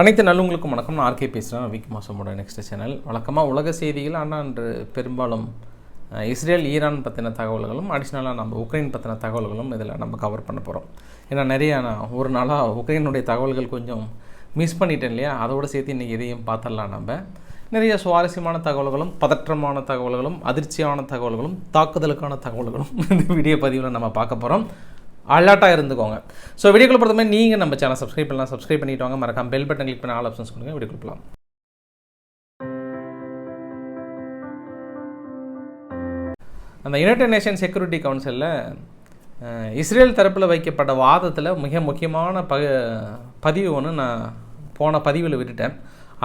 அனைத்து நல்லவங்களுக்கும் வணக்கம். நான் ஆர்கே பேசுகிறேன் விக் மாசமோட நெக்ஸ்ட் சேனல் வழக்கமாக உலக செய்திகள் ஆனால் அன்று பெரும்பாலும் இஸ்ரேல் ஈரான் பற்றின தகவல்களும் அடிஷ்னலாக நம்ம உக்ரைன் பற்றின தகவல்களும் இதில் நம்ம கவர் பண்ண போகிறோம் ஏன்னா நிறையா நான் ஒரு நாளாக உக்ரைனுடைய தகவல்கள் கொஞ்சம் மிஸ் பண்ணிட்டேன் இல்லையா? அதோடு சேர்த்து இன்றைக்கி எதையும் பார்த்துடலாம் நம்ம. நிறைய சுவாரஸ்யமான தகவல்களும் பதற்றமான தகவல்களும் அதிர்ச்சியான தகவல்களும் தாக்குதலுக்கான தகவல்களும் இந்த வீடியோ பதிவில் நம்ம பார்க்க போகிறோம் அலர்ட்டாக இருந்துக்கோங்க. ஸோ வீடியோக்குள்ள பொறுத்தமே நீங்கள் நம்ம சேனல் சப்ஸ்கிரைப் பண்ணலாம். சப்ஸ்கிரைப் பண்ணிட்டு வாங்க. மறக்காம பெல் பட்டன் கிளிக் பண்ண ஆல் ஆப்ஷன்ஸ் கொடுங்க. வீடியோக்குள்ள போகலாம் அந்த யுனைடெட் நேஷன் செக்யூரிட்டி கவுன்சிலில் இஸ்ரேல் தரப்பில் வைக்கப்பட்ட வாதத்தில் மிக முக்கியமான ப பதிவு ஒன்று நான் போன பதிவில் விட்டுட்டேன்.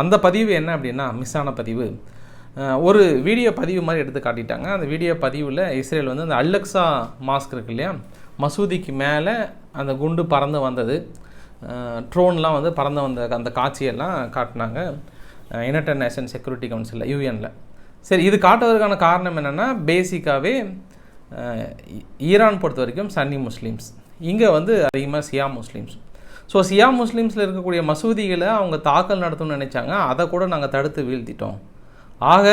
அந்த பதிவு என்ன அப்படின்னா மிஸ் ஆன பதிவு. ஒரு வீடியோ பதிவு மாதிரி எடுத்து காட்டிட்டாங்க. அந்த வீடியோ பதிவில் இஸ்ரேல் வந்து அந்த அல்லக்ஸா மாஸ்க் இருக்கு இல்லையா? மசூதிக்கு மேலே அந்த குண்டு பறந்து வந்தது. ட்ரோன்லாம் வந்து பறந்து வந்த அந்த காட்சியெல்லாம் காட்டினாங்க. யுனைடட் நேஷன் செக்யூரிட்டி கவுன்சிலில் யூஎனில் சரி இது காட்டுவதற்கான காரணம் என்னென்னா பேசிக்காகவே ஈரான் பொறுத்த வரைக்கும் சன்னி முஸ்லீம்ஸ். இங்கே வந்து அதிகமாக சியா முஸ்லீம்ஸ். ஸோ சியா முஸ்லீம்ஸில் இருக்கக்கூடிய மசூதிகளை அவங்க தாக்கல் நடத்தணும்னு நினச்சாங்க. அதை கூட நாங்கள் தடுத்து வீழ்த்திட்டோம். ஆக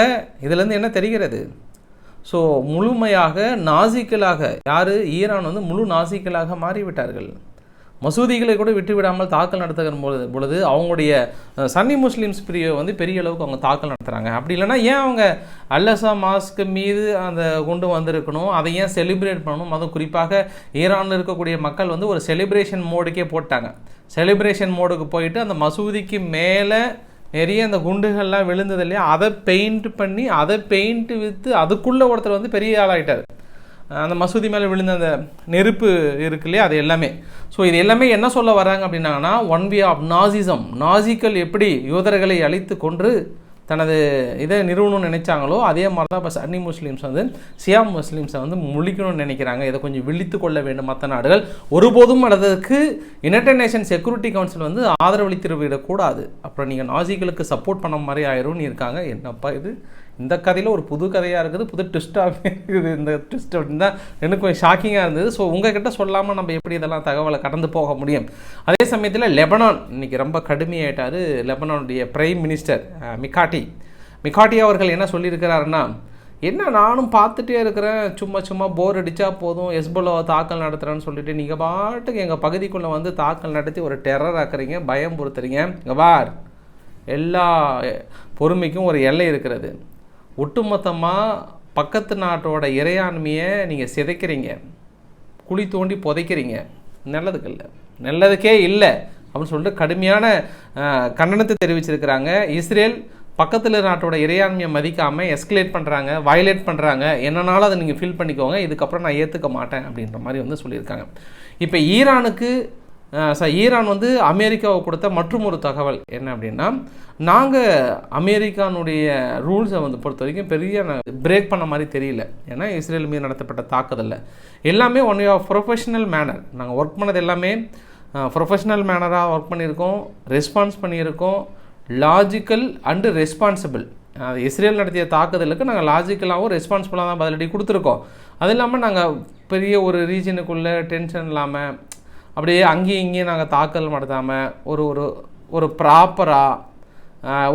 இதுலேருந்து என்ன தெரிகிறது? ஸோ முழுமையாக நாசிக்கலாக யார்? ஈரான் வந்து முழு நாசிக்கலாக மாறிவிட்டார்கள். மசூதிகளை கூட விட்டு விடாமல் தாக்கல் நடத்துகிற பொழுது பொழுது அவங்களுடைய சன்னி முஸ்லீம்ஸ் பிரிவை வந்து பெரிய அளவுக்கு அவங்க தாக்கல் நடத்துகிறாங்க அப்படி இல்லைன்னா ஏன் அவங்க அல்லசா மாஸ்க் மீது அந்த கொண்டு வந்திருக்கணும்? அதை ஏன் செலிப்ரேட் பண்ணணும்? அதுவும் குறிப்பாக ஈரானில் இருக்கக்கூடிய மக்கள் வந்து ஒரு செலிப்ரேஷன் மோடுக்கே போட்டாங்க. செலிப்ரேஷன் மோடுக்கு போயிட்டு அந்த மசூதிக்கு மேலே நிறைய அந்த குண்டுகள்லாம் விழுந்தது இல்லையா? அதை பெயிண்ட் பண்ணி அதை பெயிண்ட் விற்று அதுக்குள்ளே ஒருத்தர் வந்து பெரிய ஆளாயிட்டார் அந்த மசூதி மேலே விழுந்த அந்த நெருப்பு இருக்கு இல்லையா? அது எல்லாமே. ஸோ இது எல்லாமே என்ன சொல்ல வராங்க அப்படின்னாங்கன்னா ஒன் வே ஆஃப் நாசிசம் நாசிக்கள் எப்படி யூதர்களை அழித்து கொன்று தனது இதை நிறுவனம்னு நினைச்சாங்களோ அதே மாதிரி தான் இப்போ சன்னி முஸ்லீம்ஸ் வந்து சியாம் முஸ்லீம்ஸை வந்து முழிக்கணும்னு நினைக்கிறாங்க. இதை கொஞ்சம் விழித்து கொள்ள வேண்டும் மற்ற நாடுகள். ஒருபோதும் அதற்கு யுனைடெட் நேஷன் செக்யூரிட்டி கவுன்சில் வந்து ஆதரவளித்து விடக்கூடாது. அப்புறம் நீங்கள் நாசிகளுக்கு சப்போர்ட் பண்ண மாதிரி ஆயிரும்னு இருக்காங்க. என்னப்பா இது? இந்த கதையில் ஒரு புது கதையாக இருக்குது புது ட்விஸ்ட்டாக இருக்குது. இந்த ட்விஸ்ட் அப்படின்னு தான் எனக்கு கொஞ்சம் ஷாக்கிங்காக இருந்தது. ஸோ உங்ககிட்ட சொல்லாமல் நம்ம எப்படி இதெல்லாம் தகவலை கடந்து போக முடியும்? அதே சமயத்தில் லெபனான் இன்றைக்கி ரொம்ப கடுமையாயிட்டார். லெபனானுடைய பிரைம் மினிஸ்டர் மிகாட்டி. மிகாட்டி அவர்கள் என்ன சொல்லியிருக்கிறாருன்னா என்ன நானும் பார்த்துட்டே இருக்கிறேன். சும்மா சும்மா போர் அடித்தா போதும். எஸ்போலோவை தாக்கல் நடத்துகிறேன்னு சொல்லிட்டு நீங்கள் பாட்டுக்கு எங்கள் பகுதிக்குள்ளே வந்து தாக்கல் நடத்தி ஒரு டெரர் ஆக்குறீங்க பயம் பொறுத்துறீங்க இங்கே எல்லா பொறுமைக்கும் ஒரு எல்லை இருக்கிறது. ஒட்டுமொத்தமாக பக்கத்து நாட்டோட இறையாண்மையை நீங்கள் சிதைக்கிறீங்க. குழி தோண்டி புதைக்கிறீங்க. நல்லதுக்கு இல்லை. நல்லதுக்கே இல்லை அப்படின்னு சொல்லிட்டு கடுமையான கண்டனத்தை தெரிவிச்சிருக்கிறாங்க. இஸ்ரேல் பக்கத்தில் நாட்டோட இறையாண்மையை மதிக்காமல் எஸ்கலேட் பண்ணுறாங்க வயலேட் பண்ணுறாங்க என்னனாலும் அதை நீங்கள் ஃபீல் பண்ணிக்கோங்க. இதுக்கப்புறம் நான் ஏற்றுக்க மாட்டேன் அப்படின்ற மாதிரி வந்து சொல்லியிருக்காங்க. இப்போ ஈரானுக்கு ஈரான் வந்து அமெரிக்காவை கொடுத்த மற்றும் ஒரு தகவல். என்ன அப்படின்னா நாங்கள் அமெரிக்கானுடைய ரூல்ஸை வந்து பொறுத்த வரைக்கும் பெரிய பிரேக் பண்ண மாதிரி தெரியல. ஏன்னா இஸ்ரேல் மீது நடத்தப்பட்ட தாக்குதலில். எல்லாமே ஒன் ஆஃப் ப்ரொஃபஷனல் மேனர் நாங்கள் ஒர்க் பண்ணது எல்லாமே ப்ரொஃபஷனல் மேனராக ஒர்க் பண்ணியிருக்கோம் ரெஸ்பான்ஸ் பண்ணியிருக்கோம். லாஜிக்கல் அண்டு ரெஸ்பான்சிபிள் அது இஸ்ரேல் நடத்திய தாக்குதலுக்கு நாங்கள் லாஜிக்கலாகவும் ரெஸ்பான்சிபிளாக தான் பதிலடி கொடுத்துருக்கோம். அது இல்லாமல் நாங்கள் பெரிய ஒரு ரீஜனுக்குள்ளே டென்ஷன் இல்லாமல் அப்படியே அங்கேயும் இங்கேயும் நாங்கள் தாக்கல் நடத்தாமல் ஒரு ஒரு ஒரு ப்ராப்பராக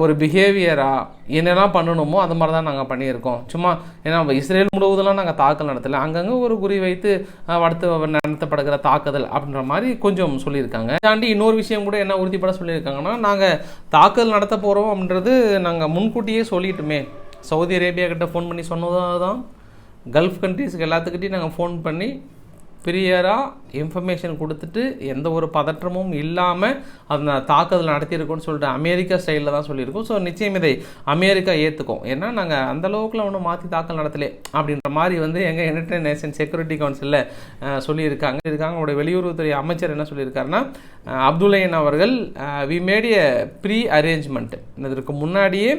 ஒரு பிஹேவியராக என்னெல்லாம் பண்ணணுமோ அது மாதிரி தான் நாங்கள் பண்ணியிருக்கோம். சும்மா ஏன்னா நம்ம இஸ்ரேல் முழுவதெல்லாம் நாங்கள் தாக்கல் நடத்தலை. அங்கங்கே ஒரு குறி வைத்து அடுத்து நடத்தப்படுகிற தாக்குதல் அப்படின்ற மாதிரி கொஞ்சம் சொல்லியிருக்காங்க. தாண்டி இன்னொரு விஷயம் கூட என்ன உறுதிப்பட சொல்லியிருக்காங்கன்னா நாங்கள் தாக்குதல் நடத்த போகிறோம் அப்படின்றது நாங்கள் முன்கூட்டியே சொல்லிட்டுமே. சவுதி அரேபியா கிட்ட ஃபோன் பண்ணி சொன்னதாக தான் கல்ஃப் கண்ட்ரீஸ்க்கு எல்லாத்துக்கிட்டையும் நாங்கள் ஃபோன் பண்ணி பிரியராக இன்ஃபர்மேஷன் கொடுத்துட்டு எந்த ஒரு பதற்றமும் இல்லாமல் அந்த தாக்குதல் நடத்தியிருக்கோம்னு சொல்லிட்டு அமெரிக்கா ஸ்டைலில் தான் சொல்லியிருக்கோம். ஸோ நிச்சயம் இதை அமெரிக்கா ஏற்றுக்கும் ஏன்னா நாங்கள் அந்த அளவுக்குலாம் ஒன்றும் மாற்றி தாக்கல் நடத்தலே அப்படின்ற மாதிரி வந்து எங்கள் யுனைடெட் நேஷன் செக்யூரிட்டி கவுன்சிலில் சொல்லியிருக்காங்க. இருக்காங்க அவருடைய வெளியுறவுத்துறை அமைச்சர் என்ன சொல்லியிருக்காருன்னா அப்துல்லையன் அவர்கள் we made a pre arrangement இதற்கு முன்னாடியே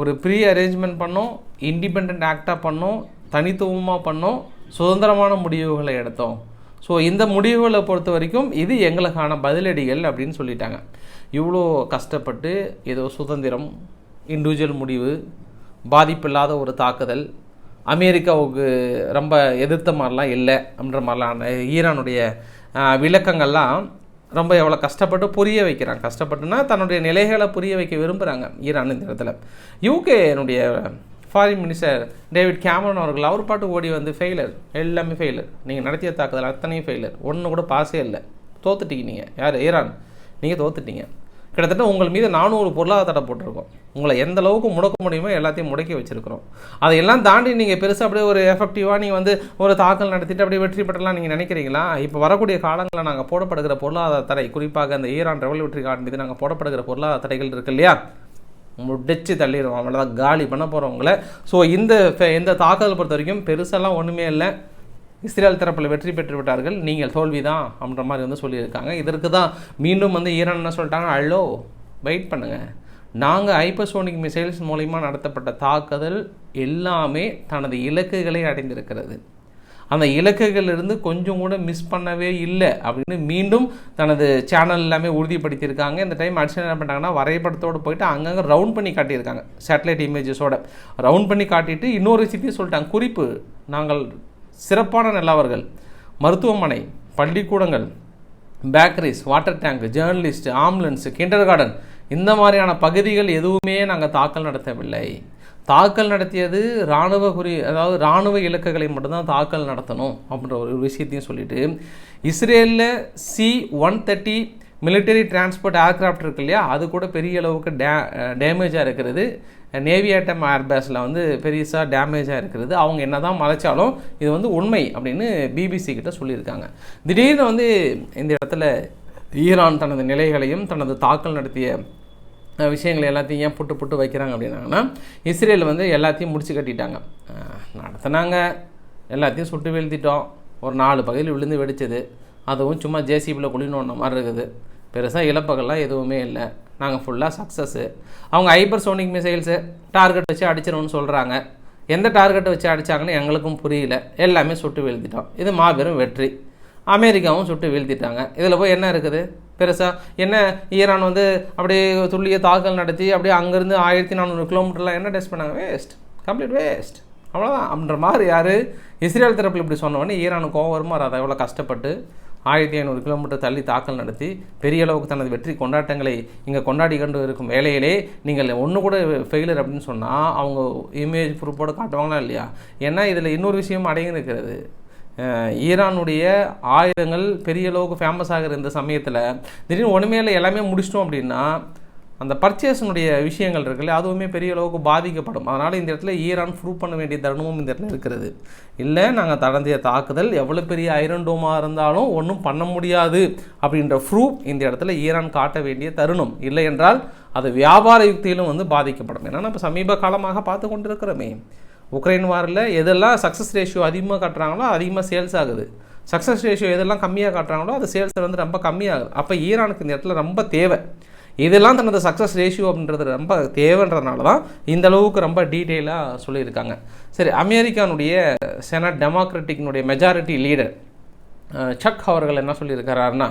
ஒரு ப்ரீ அரேஞ்ச்மெண்ட் பண்ணோம் இண்டிபெண்ட் ஆக்டாக பண்ணோம் தனித்துவமாக பண்ணோம் சுதந்திரமான முடிவுகளை எடுத்தோம். ஸோ இந்த முடிவுகளை பொறுத்த வரைக்கும் இது எங்களுக்கான பதிலடிகள் அப்படின்னு சொல்லிட்டாங்க. இவ்வளோ கஷ்டப்பட்டு ஏதோ சுதந்திரம் இண்டிவிஜுவல் முடிவு பாதிப்பில்லாத ஒரு தாக்குதல் அமெரிக்காவுக்கு ரொம்ப எதிர்த்த மாதிரிலாம் இல்லை அப்படின்ற மாதிரிலாம் ஈரானுடைய விளக்கங்கள்லாம் ரொம்ப எவ்வளோ கஷ்டப்பட்டு புரிய வைக்கிறாங்க. கஷ்டப்பட்டுனா தன்னுடைய நிலைகளை புரிய வைக்க விரும்புகிறாங்க ஈரான் இந்த இடத்துல. யூகேனுடைய ஃபாரின் மினிஸ்டர் டேவிட் கேமரன் அவர்கள் அவர் பாட்டு ஓடி வந்து ஃபெயிலர் எல்லாமே ஃபெயிலர் நீங்கள் நடத்திய தாக்குதல் அத்தனையும் ஃபெயிலர் ஒன்று கூட பாஸே இல்லை. தோத்துட்டீங்க நீங்கள் யார்? ஈரான். நீங்கள் தோத்துட்டீங்க. கிட்டத்தட்ட உங்கள் மீது நானூறு பொருளாதார தடை போட்டிருக்கோம். உங்களை எந்த அளவுக்கு முடக்க முடியுமோ எல்லாத்தையும் முடக்கி வச்சுருக்கிறோம். அதையெல்லாம் தாண்டி நீங்கள் பெருசாக அப்படியே ஒரு எஃபெக்டிவாக நீங்கள் வந்து ஒரு தாக்கல் நடத்திட்டு அப்படியே வெற்றி பெற்றலாம் நீங்கள் நினைக்கிறீங்களா? இப்போ வரக்கூடிய காலங்களில் நாங்கள் போடப்படுகிற பொருளாதார தடை குறிப்பாக அந்த ஈரான் ரெவல்யூட்டரி கார்டு மீது நாங்கள் போடப்படுகிற பொருளாதார தடைகள் இருக்கு இல்லையா? முடிச்சு தள்ளிடுவோம். அவ்வளோதான் காலி பண்ண போகிறவங்கள ஸோ இந்த இந்த தாக்குதல் பொறுத்த வரைக்கும் பெருசெல்லாம் ஒன்றுமே இல்லை. இஸ்ரேல் தரப்பில் வெற்றி பெற்று விட்டார்கள். நீங்கள் தோல்வி தான் அப்படின்ற மாதிரி வந்து சொல்லியிருக்காங்க. இதற்கு தான் மீண்டும் வந்து ஈரான் என்ன சொல்லிட்டாங்க? அல்லோ வெயிட் பண்ணுங்கள் நாங்கள் ஹைப்பர்சோனிக் மிசைல்ஸ் மூலிமா நடத்தப்பட்ட தாக்குதல் எல்லாமே தனது இலக்குகளை அடைந்திருக்கிறது. அந்த இலக்குகளிலிருந்து கொஞ்சம் கூட மிஸ் பண்ணவே இல்லை அப்படின்னு மீண்டும் தனது சேனல் எல்லாமே உறுதிப்படுத்தியிருக்காங்க. இந்த டைம் அடிச்சு என்ன பண்ணிட்டாங்கன்னா வரைபடத்தோடு போயிட்டு அங்கங்கே ரவுண்ட் பண்ணி காட்டியிருக்காங்க சேட்டலைட் இமேஜஸோட ரவுண்ட் பண்ணி காட்டிட்டு இன்னொரு விஷயத்தையும் சொல்லிட்டாங்க குறிப்பு நாங்கள் சிறப்பான நல்லவர்கள் மருத்துவமனை பள்ளிக்கூடங்கள் bakeries water tank journalist ambulance kindergarten இந்த மாதிரியான பகுதிகள் எதுவுமே நாங்கள் தாக்கல் நடத்தவில்லை. தாக்கல் நடத்தியது இராணுவ குறி அதாவது இராணுவ இலக்குகளை மட்டும்தான் தாக்கல் நடத்தணும் அப்படின்ற ஒரு விஷயத்தையும் சொல்லிட்டு இஸ்ரேலில் C one thirty military transport aircraft இருக்கு இல்லையா? அது கூட பெரிய அளவுக்கு டே டேமேஜாக இருக்கிறது. நேவி ஆட்டம் ஏர்பேஸில் வந்து பெருசாக டேமேஜாக இருக்கிறது. அவங்க என்ன தான் மறைச்சாலும் இது வந்து உண்மை அப்படின்னு பிபிசி கிட்ட சொல்லியிருக்காங்க. திடீர்னு வந்து இந்த இடத்துல ஈரான் தனது நிலைகளையும் தனது தாக்கல் நடத்திய விஷயங்களை எல்லாத்தையும் ஏன் புட்டு புட்டு வைக்கிறாங்க அப்படின்னாங்கன்னா இஸ்ரேல் வந்து எல்லாத்தையும் முடிச்சு கட்டிட்டாங்க. நடத்தினாங்க நடத்துனாங்க. எல்லாத்தையும் சுட்டு வீழ்த்திட்டோம். ஒரு நாலு பகுதியில் விழுந்து வெடிச்சது. அதுவும் சும்மா ஜேசிபியில் குளினோன்ன மாதிரி இருக்குது. பெருசாக இழப்புகள்லாம் எதுவுமே இல்லை. நாங்கள் ஃபுல்லாக சக்ஸஸ்ஸு அவங்க ஹைப்பர்சோனிக் மிசைல்ஸு டார்கெட் வச்சு அடிச்சிடணும்னு சொல்கிறாங்க எந்த டார்கெட்டை வச்சு அடிச்சாங்கன்னு எங்களுக்கும் புரியல. எல்லாமே சுட்டு வீழ்த்திட்டோம். இது மாபெரும் வெற்றி. அமெரிக்காவும் சுட்டு வீழ்த்திட்டாங்க. இதில் போய் என்ன இருக்குது? பெருசாக என்ன ஈரான் வந்து அப்படியே துல்லிய தாக்கல் நடத்தி அப்படியே அங்கேருந்து ஆயிரத்தி நானூறு கிலோமீட்டர்லாம் என்ன டெஸ்ட் பண்ணாங்க? வேஸ்ட் கம்ப்ளீட் வேஸ்ட் அவ்வளோதான் அப்படின்ற மாதிரி யார்? இஸ்ரேல் தரப்பில் இப்படி சொன்னவொடனே உடனே ஈரானுக்கு கோவம் வருமா? அதை எவ்வளோ கஷ்டப்பட்டு ஆயிரத்தி ஐநூறு கிலோமீட்டர் தள்ளி தாக்கல் நடத்தி பெரிய அளவுக்கு தனது வெற்றி கொண்டாட்டங்களை இங்கே கொண்டாடி கொண்டு இருக்கும் வேலையிலே நீங்கள் ஒன்று கூட ஃபெயிலர் அப்படின்னு சொன்னால் அவங்க இமேஜ் ப்ரூஃபோடு காட்டுவாங்களா இல்லையா? ஏன்னா இதில் இன்னொரு விஷயம் அடங்கி இருக்கிறது ஈரானுடைய ஆயுதங்கள் பெரிய அளவுக்கு ஃபேமஸ் ஆகிற இந்த சமயத்தில் திடீர்னு ஒன்றுமே இல்லை எல்லாமே முடிச்சிட்டோம் அப்படின்னா அந்த பர்ச்சேஸினுடைய விஷயங்கள் இருக்குல்ல அதுவுமே பெரிய அளவுக்கு பாதிக்கப்படும். அதனால் இந்த இடத்துல ஈரான் ப்ரூவ் பண்ண வேண்டிய தருணமும் இந்த இடத்துல இருக்கிறது. இல்லை நாங்கள் தடந்திய தாக்குதல் எவ்வளோ பெரிய ஐரன் டோமாக இருந்தாலும் ஒன்றும் பண்ண முடியாது அப்படின்ற ப்ரூஃப் இந்த இடத்துல ஈரான் காட்ட வேண்டிய தருணம். இல்லை என்றால் அது வியாபார யுக்தியிலும் வந்து பாதிக்கப்படும். ஏன்னா நம்ம சமீப காலமாக பார்த்து கொண்டிருக்கிறோமே. உக்ரைன் வாரில் எதெல்லாம் சக்ஸஸ் ரேஷியோ அதிகமாக காட்டுறாங்களோ அதிகமாக சேல்ஸ் ஆகுது. சக்ஸஸ் ரேஷியோ எதெல்லாம் கம்மியாக காட்டுறாங்களோ அது சேல்ஸ் வந்து ரொம்ப கம்மியாகுது. அப்போ ஈரானுக்கு இந்த இடத்துல ரொம்ப தேவை. இதெல்லாம் தனது சக்ஸஸ் ரேஷியோ அப்படின்றது ரொம்ப தேவைன்றதுனால தான் இந்த அளவுக்கு ரொம்ப டீட்டெயிலாக சொல்லியிருக்காங்க. சரி அமெரிக்கானுடைய செனட் டெமோக்ராட்டிக்னுடைய மெஜாரிட்டி லீடர் சக் அவர்கள் என்ன சொல்லியிருக்கிறாருன்னா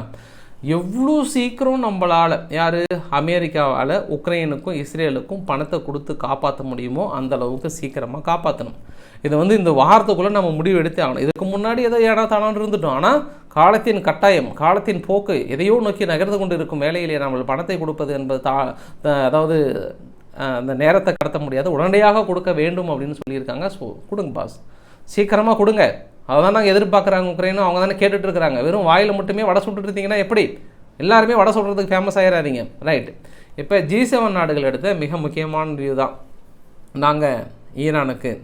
எவ்வளோ சீக்கிரம் நம்மளால் யார்? அமெரிக்காவால் உக்ரைனுக்கும் இஸ்ரேலுக்கும் பணத்தை கொடுத்து காப்பாற்ற முடியுமோ அந்த அளவுக்கு சீக்கிரமாக காப்பாற்றணும் இதை வந்து இந்த வாரத்துக்குள்ளே நம்ம முடிவு எடுத்தே ஆகணும். இதுக்கு முன்னாடி ஏதோ ஏடா தானான்னு இருந்துட்டோம். ஆனால் காலத்தின் கட்டாயம் காலத்தின் போக்கு எதையோ நோக்கி நகர்ந்து கொண்டு இருக்கும் வேலையிலே நம்ம பணத்தை கொடுப்பது என்பது தா த- அதாவது அந்த நேரத்தை கடத்த முடியாது. உடனடியாக கொடுக்க வேண்டும் அப்படின்னு சொல்லியிருக்காங்க. ஸோ கொடுங்க பாஸ் சீக்கிரமாக கொடுங்க. அதான் நாங்கள் எதிர்பார்க்குறாங்க உக்ரைனும் அவங்க தானே கேட்டுட்டுருக்குறாங்க. வெறும் வாயில் மட்டுமே வடை சுட்டுருந்தீங்கன்னா எப்படி? எல்லாருமே வடை சுடுறதுக்கு ஃபேமஸ் ஆகிறாதீங்க ரைட் இப்போ ஜி செவன் நாடுகள் எடுத்த மிக முக்கியமான வியூ தான் நாங்கள் ஈரானுக்கு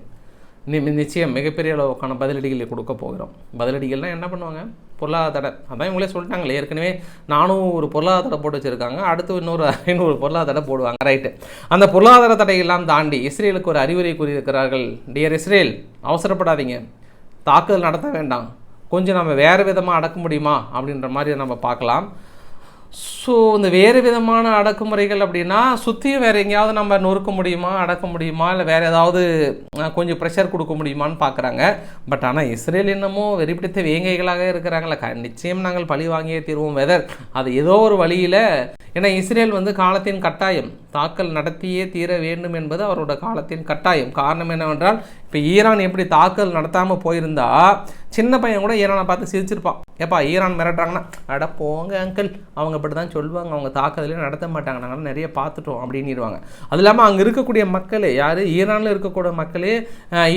நி- நிச்சயம் மிகப்பெரிய அளவுக்கான பதிலடிகளை கொடுக்க போகிறோம். பதிலடிகள்னால் என்ன பண்ணுவாங்க? பொருளாதார தடை. அதான் இவங்களே சொல்லிட்டாங்களே. ஏற்கனவே நானும் ஒரு பொருளாதார தடை போட்டு வச்சுருக்காங்க. அடுத்து இன்னொரு ஐநூறு பொருளாதார தடை போடுவாங்க. ரைட்டு அந்த பொருளாதார தடையெல்லாம் தாண்டி இஸ்ரேலுக்கு ஒரு அறிவுரை கூறியிருக்கிறார்கள். டியர் இஸ்ரேல் அவசரப்படாதீங்க. தாக்குதல் நடத்த வேண்டாம். கொஞ்சம் நம்ம வேறு விதமாக அடக்க முடியுமா? அப்படின்ற மாதிரி நம்ம பார்க்கலாம். ஸோ இந்த வேறு விதமான அடக்குமுறைகள் அப்படின்னா சுற்றியும் வேறு எங்கேயாவது நம்ம நொறுக்க முடியுமா அடக்க முடியுமா இல்லை வேறு ஏதாவது கொஞ்சம் ப்ரெஷர் கொடுக்க முடியுமான்னு பார்க்குறாங்க பட் ஆனால் இஸ்ரேல் இன்னமும் வெறிப்பிடித்த வேங்கைகளாக இருக்கிறாங்களே க நிச்சயம் நாங்கள் பழி வாங்கியே தீர்வோம் வெதர் அது ஏதோ ஒரு வழியில் ஏன்னா இஸ்ரேல் வந்து காலத்தின் கட்டாயம். தாக்கல் நடத்தியே தீர வேண்டும் என்பது அவரோட காலத்தின் கட்டாயம். காரணம் என்னவென்றால் இப்போ ஈரான் எப்படி தாக்கல் நடத்தாமல் போயிருந்தா சின்ன பையன் கூட ஈரானை பார்த்து சிரிச்சிருப்பான். ஏப்பா ஈரான் மிரட்டுறாங்கன்னா அட போங்க அங்கிள் அவங்க இப்படி தான் சொல்லுவாங்க. அவங்க தாக்குதலே நடத்த மாட்டாங்க. நாங்கள் நிறைய பார்த்துட்டோம் அப்படின்னிடுவாங்க அது இல்லாமல் அங்கே இருக்கக்கூடிய மக்களே யார்? ஈரானில் இருக்கக்கூடிய மக்களே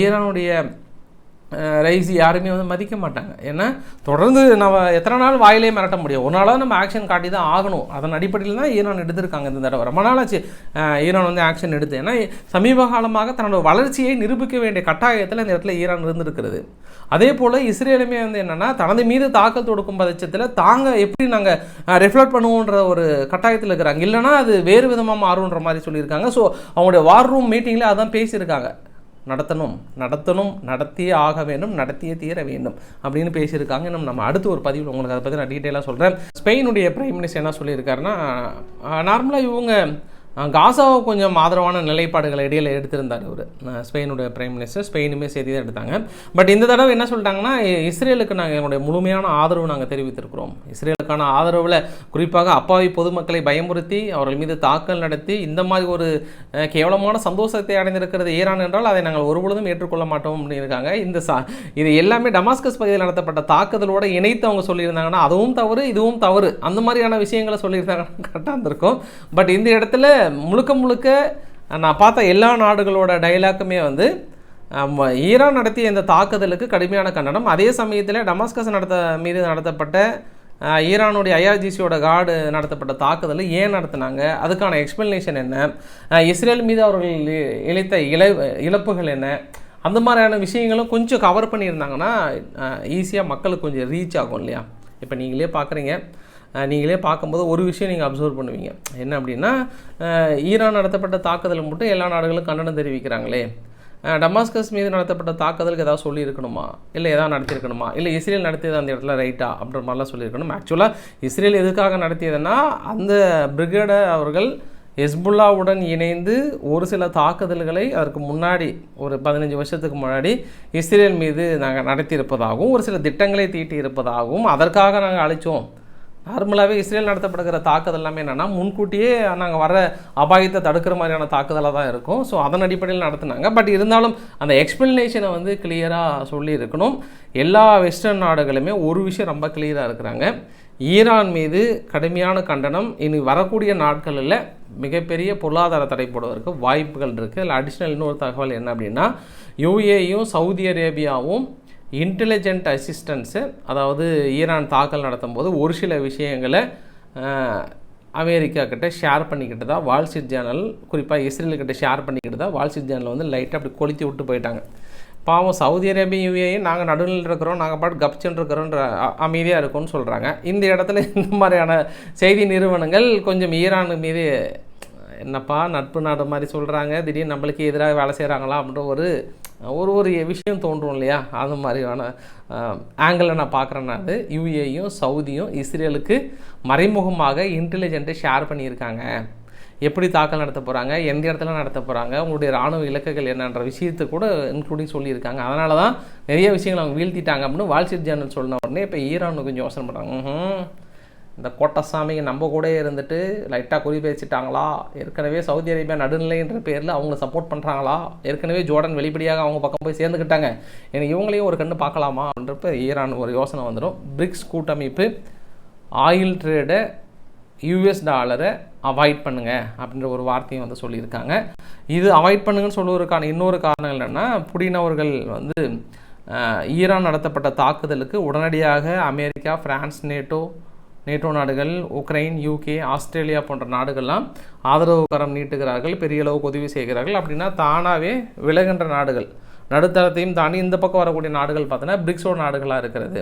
ஈரானுடைய ரைஸ் யாருமே வந்து மதிக்க மாட்டாங்க. ஏன்னா தொடர்ந்து நம்ம எத்தனை நாள் வாயிலே மிரட்ட முடியும். ஒரு நாளாக நம்ம ஆக்ஷன் காட்டி தான் ஆகணும். அதன் அடிப்படையில் தான் ஈரான் எடுத்திருக்காங்க இந்த தடவை. ரொம்ப நாளாச்சு ஆச்சு ஈரான் வந்து ஆக்ஷன் எடுத்து. ஏன்னா சமீப காலமாக தன்னோட வளர்ச்சியை நிரூபிக்க வேண்டிய கட்டாயத்தில் இந்த இடத்துல ஈரான் இருந்திருக்கிறது. அதே போல் இஸ்ரேலுமே வந்து என்னென்னா தனது மீது தாக்கல் தொடுக்கும் பட்சத்தில் தாங்க எப்படி நாங்கள் ரிஃப்ளெக்ட் பண்ணுவோன்ற ஒரு கட்டாயத்தில் இருக்கிறாங்க. இல்லைன்னா அது வேறு விதமாக மாறுன்ற மாதிரி சொல்லியிருக்காங்க. ஸோ அவங்களுடைய வார் ரூம் மீட்டிங்கில் அதான் பேசியிருக்காங்க. நடத்தணும் நடத்தணும் நடத்தியே ஆக வேண்டும் நடத்தியே தீர வேண்டும் அப்படின்னு பேசியிருக்காங்க. இன்னும் நம்ம அடுத்து ஒரு பதிவில் உங்களுக்கு அதை பற்றி நான் டீட்டெயிலாக சொல்கிறேன் ஸ்பெயினுடைய பிரைம் மினிஸ்டர் என்ன சொல்லியிருக்காருன்னா நார்மலாக இவங்க காசாவை கொஞ்சம் ஆதரவான நிலைப்பாடுகளை இடையில எடுத்திருந்தார் அவர். ஸ்பெயினுடைய பிரைம் மினிஸ்டர் ஸ்பெயினுமே செய்தி தான் எடுத்தாங்க. பட் இந்த தடவை என்ன சொல்லிட்டாங்கன்னா இஸ்ரேலுக்கு நாங்கள் எங்களுடைய முழுமையான ஆதரவு நாங்கள் தெரிவித்திருக்கிறோம். இஸ்ரேலுக்கான ஆதரவில் குறிப்பாக அப்பாவி பொதுமக்களை பயமுறுத்தி அவர்கள் மீது தாக்கல் நடத்தி இந்த மாதிரி ஒரு கேவலமான சந்தோஷத்தை அடைந்திருக்கிறது ஈரான் என்றால் அதை நாங்கள் ஒருபொழுதும் ஏற்றுக்கொள்ள மாட்டோம் அப்படின்னு இருக்காங்க. இந்த சா இது எல்லாமே டமாஸ்கஸ் பகுதியில் நடத்தப்பட்ட தாக்குதலோட இணைத்து அவங்க சொல்லியிருந்தாங்கன்னா அதுவும் தவறு இதுவும் தவறு. அந்த மாதிரியான விஷயங்களை சொல்லியிருந்தாங்கன்னா கரெக்டாக இருந்திருக்கும். பட் இந்த இடத்துல முழுக்க முழுக்க நான் பார்த்த எல்லா நாடுகளோட டைலாக்குமே வந்து ஈரான் நடத்திய இந்த தாக்குதலுக்கு கடுமையான கண்டனம். அதே சமயத்தில் டமாஸ்கஸ் நடத்த மீது நடத்தப்பட்ட ஈரானுடைய ஐஆர்ஜிசியோட கார்டு நடத்தப்பட்ட தாக்குதல் ஏன் நடத்தினாங்க? அதுக்கான எக்ஸ்பிளனேஷன் என்ன? இஸ்ரேல் மீது அவர்கள் இழைத்த இழை இழப்புகள் என்ன? அந்த மாதிரியான விஷயங்களும் கொஞ்சம் கவர் பண்ணியிருந்தாங்கன்னா ஈஸியாக மக்களுக்கு கொஞ்சம் ரீச் ஆகும் இல்லையா? இப்போ நீங்களே பார்க்குறீங்க நீங்களே பார்க்கும்போது ஒரு விஷயம் நீங்கள் அப்சர்வ் பண்ணுவீங்க. என்ன அப்படின்னா ஈரான் நடத்தப்பட்ட தாக்குதல் மட்டும் எல்லா நாடுகளும் கண்டனம் தெரிவிக்கிறாங்களே. டமாஸ்கஸ் மீது நடத்தப்பட்ட தாக்குதலுக்கு ஏதாவது சொல்லியிருக்கணுமா? இல்லை ஏதாவது நடத்தியிருக்கணுமா? இல்லை இஸ்ரேல் நடத்தியது அந்த இடத்துல ரைட்டா? அப்படின்ற மாதிரிலாம் சொல்லியிருக்கணும். ஆக்சுவலாக இஸ்ரேல் எதுக்காக நடத்தியதுன்னா அந்த பிரிகேடை அவர்கள் ஹெஸ்புல்லாவுடன் இணைந்து ஒரு சில தாக்குதல்களை அதற்கு முன்னாடி ஒரு பதினஞ்சு வருஷத்துக்கு முன்னாடி இஸ்ரேல் மீது நாங்கள் நடத்தியிருப்பதாகவும் ஒரு சில திட்டங்களை தீட்டி இருப்பதாகவும் அதற்காக நாங்கள் அழித்தோம். நார்மலாகவே இஸ்ரேல் நடத்தப்படுகிற தாக்குதல் எல்லாமே என்னென்னா முன்கூட்டியே நாங்கள் வர அபாயத்தை தடுக்கிற மாதிரியான தாக்குதலாக தான் இருக்கும். ஸோ அதன் அடிப்படையில் நடத்துனாங்க. பட் இருந்தாலும் அந்த எக்ஸ்பிளனேஷனை வந்து கிளியராக சொல்லியிருக்கணும். எல்லா வெஸ்டர்ன் நாடுகளுமே ஒரு விஷயம் ரொம்ப கிளியராக இருக்கிறாங்க. ஈரான் மீது கடுமையான கண்டனம். இனி வரக்கூடிய நாட்களில் மிகப்பெரிய பொருளாதார தடை போடுவதற்கு வாய்ப்புகள் இருக்குது அதில் அடிஷ்னல் இன்னொரு தகவல் என்ன அப்படின்னா யூஏயும் சவுதி அரேபியாவும் இன்டெலிஜென்ட் அசிஸ்டன்ஸு அதாவது ஈரான் தாக்கல் நடத்தும் போது ஒரு சில விஷயங்களை அமெரிக்கா கிட்ட ஷேர் பண்ணிக்கிட்டு தான் வால் ஸ்ட்ரீட் ஜேர்னல் குறிப்பாக இஸ்ரேல் கிட்ட ஷேர் பண்ணிக்கிட்டு தான் வால் ஸ்ட்ரீட் ஜேர்னல் வந்து லைட்டாக அப்படி கொளுத்தி விட்டு போயிட்டாங்க. பாவம் சவுதி அரேபியா யூஏயும் நாங்கள் நடுவில் இருக்கிறோம் நாங்கள் பாட்டு கப்சன் இருக்கிறோன்ற அமைதியாக இருக்கோம்னு சொல்கிறாங்க இந்த இடத்துல இந்த மாதிரியான செய்தி நிறுவனங்கள் கொஞ்சம் ஈரான் மீது என்னப்பா நட்பு நாடு மாதிரி சொல்கிறாங்க திடீர்னு நம்மளுக்கு எதிராக வேலை செய்கிறாங்களா அப்படின்ற ஒரு ஒரு ஒரு விஷயம் தோன்றும் இல்லையா? அது மாதிரியான ஆங்கிளில் நான் பார்க்குறேன்னா அது. யூஏயும் சவுதியும் இஸ்ரேலுக்கு மறைமுகமாக இன்டெலிஜென்ட்டை ஷேர் பண்ணியிருக்காங்க. எப்படி தாக்கல் நடத்த போகிறாங்க எந்த இடத்துல நடத்த போகிறாங்க உங்களுடைய ராணுவ இலக்குகள் என்னன்ற விஷயத்தை கூட இன்க்ளூடிங் சொல்லியிருக்காங்க. அதனால தான் நிறைய விஷயங்கள் அவங்க வீழ்த்திட்டாங்க அப்படின்னு வால்ஸ்ட்ரீட் ஜேர்னல் சொன்ன உடனே இப்போ ஈரானுக்கு கொஞ்சம் யோசனை பண்ணுறாங்க இந்த கோட்டசாமிங்க நம்ம கூட இருந்துட்டு லைட்டாக குறி பேசிட்டாங்களா? ஏற்கனவே சவுதி அரேபியா நடுநிலைன்ற பேரில் அவங்க சப்போர்ட் பண்ணுறாங்களா ஏற்கனவே ஜோர்டன் வெளிப்படையாக அவங்க பக்கம் போய் சேர்ந்துக்கிட்டாங்க எனக்கு இவங்களையும் ஒரு கண்ணு பார்க்கலாமா? அப்படின்றப்ப ஈரான் ஒரு யோசனை வந்துடும் பிரிக்ஸ் கூட்டமைப்பு ஆயில் ட்ரேடை யூஎஸ் டாலரை அவாய்ட் பண்ணுங்க அப்படின்ற ஒரு வார்த்தையும் வந்து சொல்லியிருக்காங்க. இது அவாய்ட் பண்ணுங்கன்னு சொல்லுவதற்கான இன்னொரு காரணம் என்னென்னா புடின் அவர்கள் வந்து ஈரான் நடத்தப்பட்ட தாக்குதலுக்கு உடனடியாக அமெரிக்கா ஃப்ரான்ஸ் நேட்டோ நேட்டோ நாடுகள் உக்ரைன் யூகே ஆஸ்திரேலியா போன்ற நாடுகள்லாம் ஆதரவு கரம் நீட்டுகிறார்கள் பெரிய அளவுக்கு உதவி செய்கிறார்கள். அப்படின்னா தானாகவே விலகின்ற நாடுகள். நடுத்தரத்தையும் தாண்டி இந்த பக்கம் வரக்கூடிய நாடுகள் பார்த்தோன்னா பிரிக்ஸோட நாடுகளாக இருக்கிறது.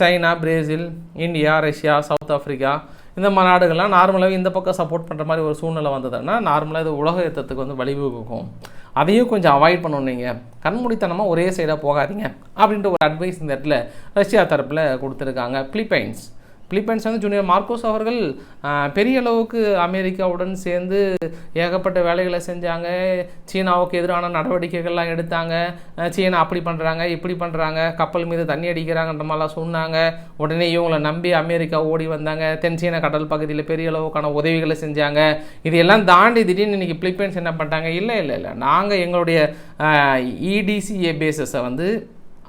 China Brazil India Russia South Africa இந்த மாதிரி நாடுகள்லாம் நார்மலாகவே இந்த பக்கம் சப்போர்ட் பண்ணுற மாதிரி ஒரு சூழ்நிலை வந்ததுன்னா நார்மலாக இது உலக யுத்தத்துக்கு வந்து வழிவகுக்கும். அதையும் கொஞ்சம் அவாய்ட் பண்ணணும் நீங்கள் கண்மூடித்தனமாக ஒரே சைடாக போகாதீங்க. அப்படின்ற ஒரு அட்வைஸ் இந்த இடத்துல ரஷ்யா தரப்பில் கொடுத்துருக்காங்க. பிலிப்பைன்ஸ் பிலிப்பைன்ஸ் வந்து ஜூனியர் மார்க்கோஸ் அவர்கள் பெரிய அளவுக்கு அமெரிக்காவுடன் சேர்ந்து ஏகப்பட்ட வேலைகளை செஞ்சாங்க. சீனாவுக்கு எதிரான நடவடிக்கைகள்லாம் எடுத்தாங்க. சீனா அப்படி பண்ணுறாங்க இப்படி பண்ணுறாங்க கப்பல் மீது தண்ணி அடிக்கிறாங்கன்ற மாதிரிலாம் சொன்னாங்க. உடனே இவங்களை நம்பி அமெரிக்கா ஓடி வந்தாங்க. தென் சீன கடல் பகுதியில் பெரிய அளவுக்கான உதவிகளை செஞ்சாங்க. இதெல்லாம் தாண்டி திடீர்னு இன்றைக்கி பிலிப்பைன்ஸ் என்ன பண்ணிட்டாங்க? இல்லை இல்லை இல்லை. நாங்கள் எங்களுடைய இடிசிஏ பேசஸை வந்து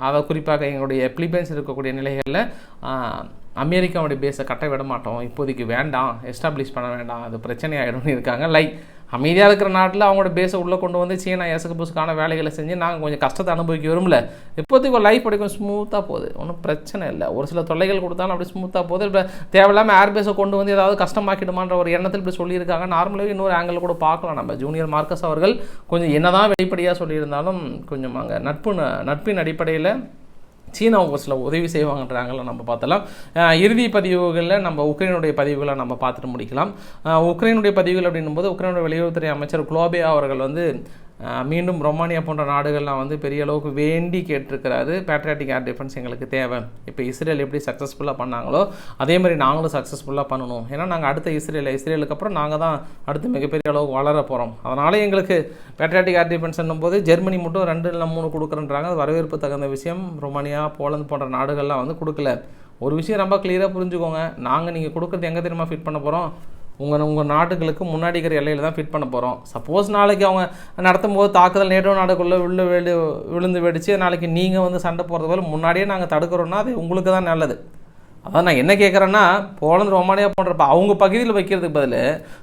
அதை குறிப்பாக எங்களுடைய பிலிப்பைன்ஸ் இருக்கக்கூடிய நிலைகளில் அமெரிக்காவுடைய பேஸை கட்ட விட மாட்டோம். இப்போதைக்கு வேண்டாம். எஸ்டாப்ளிஷ் பண்ண வேண்டாம். அது பிரச்சனையாகிடும்னு இருக்காங்க. லைக் அமைதியாக இருக்கிற நாட்டில் அவங்களோட பேஸை உள்ளே கொண்டு வந்து சீனா எசக்கு புசுக்கான வேலைகளை செஞ்சு நாங்கள் கொஞ்சம் கஷ்டத்தை அனுபவிக்க விரும்பல. இப்போதைக்கு ஒரு லைஃப் படிக்கும் ஸ்மூத்தாக போகுது. ஒன்றும் பிரச்சனை இல்லை. ஒரு சில தொல்லைகள் கொடுத்தாலும் அப்படி ஸ்மூத்தாக போகுது. இப்போ தேவையில்லாமல் ஏர் பேஸை கொண்டு வந்து ஏதாவது கஷ்டமாக்கிடுமான்ற ஒரு எண்ணத்தில் இப்படி சொல்லியிருக்காங்க. நார்மலாகவே இன்னொரு ஆங்கிள் கூட பார்க்கலாம். நம்ம ஜூனியர் மார்க்கஸ் அவர்கள் கொஞ்சம் என்னதான் வெளிப்படையாக சொல்லியிருந்தாலும் கொஞ்சம் அங்கே நட்பு நட்பின் அடிப்படையில் சீனா ஒரு சில உதவி செய்வாங்கன்றாங்கள நம்ம பார்த்தலாம். இறுதி பதிவுகளில் நம்ம உக்ரைனுடைய பதிவுகளை நம்ம பார்த்துட்டு முடிக்கலாம். உக்ரைனுடைய பதிவுகள் அப்படின்னும் போது உக்ரைனுடைய வெளியுறவுத்துறை அமைச்சர் குளோபியா அவர்கள் வந்து மீண்டும் ரொமானியா போன்ற நாடுகள்லாம் வந்து பெரிய அளவுக்கு வேண்டி கேட்டிருக்கிறாரு. பேட்ரியாட்டிக் ஏர் டிஃபென்ஸ் எங்களுக்கு தேவை. இப்போ இஸ்ரேல் எப்படி சக்ஸஸ்ஃபுல்லாக பண்ணாங்களோ அதே மாதிரி நாங்களும் சக்ஸஸ்ஃபுல்லாக பண்ணணும். ஏன்னா நாங்கள் அடுத்த இஸ்ரேல் இஸ்ரேலுக்கு அப்புறம் நாங்கள் தான் அடுத்து மிகப்பெரிய அளவுக்கு வளர போகிறோம் அதனால் எங்களுக்கு பேட்ரியாட்டிக் ஏர் டிஃபென்ஸ் போது ஜெர்மனி மட்டும் ரெண்டு இல்லை மூணு கொடுக்குறன்றாங்க. அது வரவேற்பு தகுந்த விஷயம். ரொமானியா போலந்து போன்ற நாடுகள்லாம் வந்து கொடுக்கல. ஒரு விஷயம் ரொம்ப கிளியராக புரிஞ்சுக்கோங்க. நாங்கள் நீங்கள் கொடுக்குறது எங்கே தெரியுமா ஃபிட் பண்ண போகிறோம் உங்கள் உங்கள் நாடுகளுக்கு முன்னாடி இருக்கிற எல்லையில் தான் ஃபிட் பண்ண போகிறோம் சப்போஸ் நாளைக்கு அவங்க நடத்தும் போது தாக்குதல் நேட்டோ நாடுக்குள்ளே விழு விழு விழுந்து வெடிச்சு நாளைக்கு நீங்கள் வந்து சண்டை போகிறது போல முன்னாடியே நாங்கள் தடுக்கிறோன்னா அது உங்களுக்கு தான் நல்லது. அதான் நான் என்ன கேட்குறேன்னா போலந்து ரொமானியா போன்றப்ப அவங்க பகுதியில் வைக்கிறதுக்கு பதில்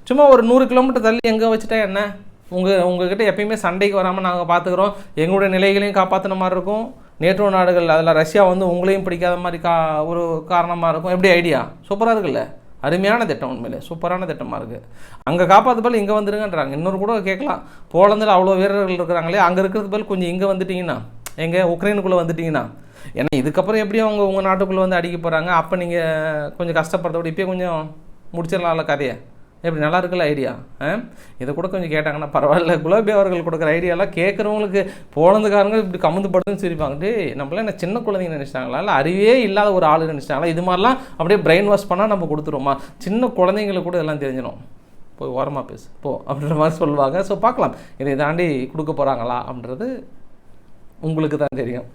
சும்மா ஒரு நூறு கிலோமீட்டர் தள்ளி எங்கே வச்சுட்டா என்ன? உங்கள் உங்ககிட்ட எப்பயுமே சண்டைக்கு வராமல் நாங்கள் பார்த்துக்குறோம் எங்களுடைய நிலைகளையும் காப்பாற்றின மாதிரி இருக்கும். நேட்டோ நாடுகள் அதில் ரஷ்யா வந்து உங்களையும் பிடிக்காத மாதிரி கா ஒரு காரணமாக இருக்கும். எப்படி ஐடியா? சூப்பராக இருக்குல்ல? அருமையான திட்டம் உண்மையிலே சூப்பரான திட்டமாக இருக்குது அங்கே காப்பாற்று பதில் இங்கே வந்துருங்கன்றாங்க. இன்னொரு கூட கேட்கலாம். போலந்தில் அவ்வளோ வீரர்கள் இருக்கிறாங்களே அங்கே இருக்கிறது பதில் கொஞ்சம் இங்கே வந்துட்டிங்கன்னா எங்கே உக்ரைனுக்குள்ளே வந்துட்டிங்கன்னா ஏன்னா இதுக்கப்புறம் எப்படியும் அவங்க உங்கள் நாட்டுக்குள்ளே வந்து அடிக்க போகிறாங்க அப்போ நீங்கள் கொஞ்சம் கஷ்டப்படுறத விட இப்போயே கொஞ்சம் முடிச்சிடலாம்ல கதையை? எப்படி நல்லா இருக்குல்ல ஐடியா இதை கூட கொஞ்சம் கேட்டாங்கன்னா பரவாயில்ல. குலோபி அவர்கள் கொடுக்குற ஐடியாலாம் கேட்குறவங்களுக்கு போலந்துக்காரங்க இப்படி கமுந்துப்படுதுன்னு படுத்துன்னு சிரிப்பாங்க. நம்மளாம் என்ன சின்ன குழந்தைங்க நினச்சிட்டாங்களா? இல்லை அறிவே இல்லாத ஒரு ஆள் நினச்சிட்டாங்களா? இது மாதிரிலாம் அப்படியே பிரெயின் வாஷ் பண்ணால் நம்ம கொடுத்துருவோமா? சின்ன குழந்தைங்களுக்கு கூட இதெல்லாம் தெரிஞ்சிடும். போய் ஓரமாக பேசு. போ அப்படின்ற மாதிரி சொல்லுவாங்க. ஸோ பார்க்கலாம். இதை தாண்டி கொடுக்க போகிறாங்களா அப்படின்றது உங்களுக்கு தான் தெரியும்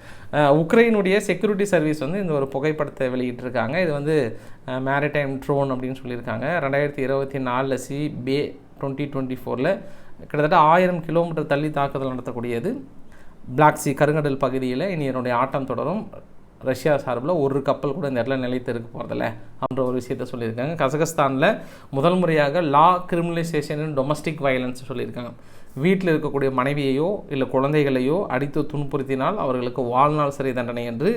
உக்ரைனுடைய செக்யூரிட்டி சர்வீஸ் வந்து இந்த ஒரு புகைப்படத்தை வெளியிட்டிருக்காங்க. இது வந்து மேரிடைம் ட்ரோன் அப்படின்னு சொல்லியிருக்காங்க. ரெண்டாயிரத்தி இருபத்தி நாலில் சி பே டுவெண்ட்டி டுவெண்ட்டி ஃபோரில் கிட்டத்தட்ட ஆயிரம் கிலோமீட்டர் தள்ளி தாக்குதல் நடத்தக்கூடியது. பிளாக் சி கருங்கடல் பகுதியில் இனி என்னுடைய ஆட்டம் தொடரும். ரஷ்யா சார்பில் ஒரு கப்பல் கூட இந்த இடத்துல நிலைத்து இருக்க போகிறதில்ல அப்படின்ற ஒரு விஷயத்த சொல்லியிருக்காங்க. கசகஸ்தானில் முதல் முறையாக லா கிரிமினலைசேஷன் டொமஸ்டிக் வயலன்ஸ் சொல்லியிருக்காங்க. வீட்டில் இருக்கக்கூடிய மனைவியையோ இல்லை குழந்தைகளையோ அடித்து துன்புறுத்தினால் அவர்களுக்கு வாழ்நாள் சிறை தண்டனை என்று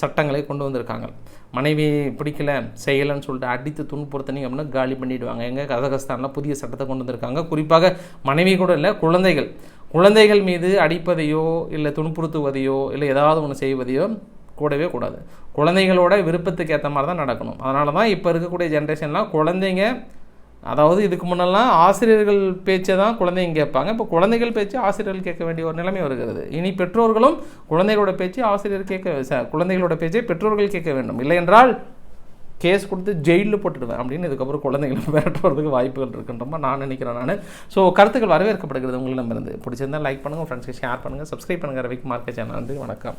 சட்டங்களை கொண்டு வந்திருக்காங்க. மனைவி பிடிக்கல செய்யலைன்னு சொல்லிட்டு அடித்து துன்புறுத்தினீங்க அப்படின்னா காலி பண்ணிடுவாங்க. எங்கே கசகஸ்தானில் புதிய சட்டத்தை கொண்டு வந்திருக்காங்க. குறிப்பாக மனைவி கூட இல்லை குழந்தைகள். குழந்தைகள் மீது அடிப்பதையோ இல்லை துன்புறுத்துவதையோ இல்லை ஏதாவது ஒன்று செய்வதையோ கூடவே கூடாது. குழந்தைகளோட விருப்பத்துக்கு ஏற்ற மாதிரி தான் நடக்கணும். அதனால தான் இப்போ இருக்கக்கூடிய ஜென்ரேஷன்லாம் குழந்தைங்க அதாவது இதுக்கு முன்னெல்லாம் ஆசிரியர்கள் பேச்சை தான் குழந்தைங்க கேட்பாங்க. இப்போ குழந்தைகள் பேச்சு ஆசிரியர்கள் கேட்க வேண்டிய ஒரு நிலைமை வருகிறது. இனி பெற்றோர்களும் குழந்தைகளோட பேச்சு ஆசிரியர் கேட்க குழந்தைகளோட பேச்சை பெற்றோர்கள் கேட்க வேண்டும். இல்லை என்றால் கேஸ் கொடுத்து ஜெயிலில் போட்டுடுவேன் அப்படின்னு இதுக்கப்புறம் குழந்தைகளை மிரட்டுறதுக்கு வாய்ப்புகள் இருக்குன்றமா நான் நினைக்கிறேன் நான். ஸோ கருத்துக்கள் வரவேற்கப்படுகிறது உங்களிடமிருந்து. பிடிச்சிருந்தா லைக் பண்ணுங்கள் ஃப்ரெண்ட்ஸ்க்கு ஷேர் பண்ணுங்கள் சப்ஸ்கிரைப் பண்ணுங்கள் ரவிக் மார்க்கெட் சேனல் நன்றி வணக்கம்.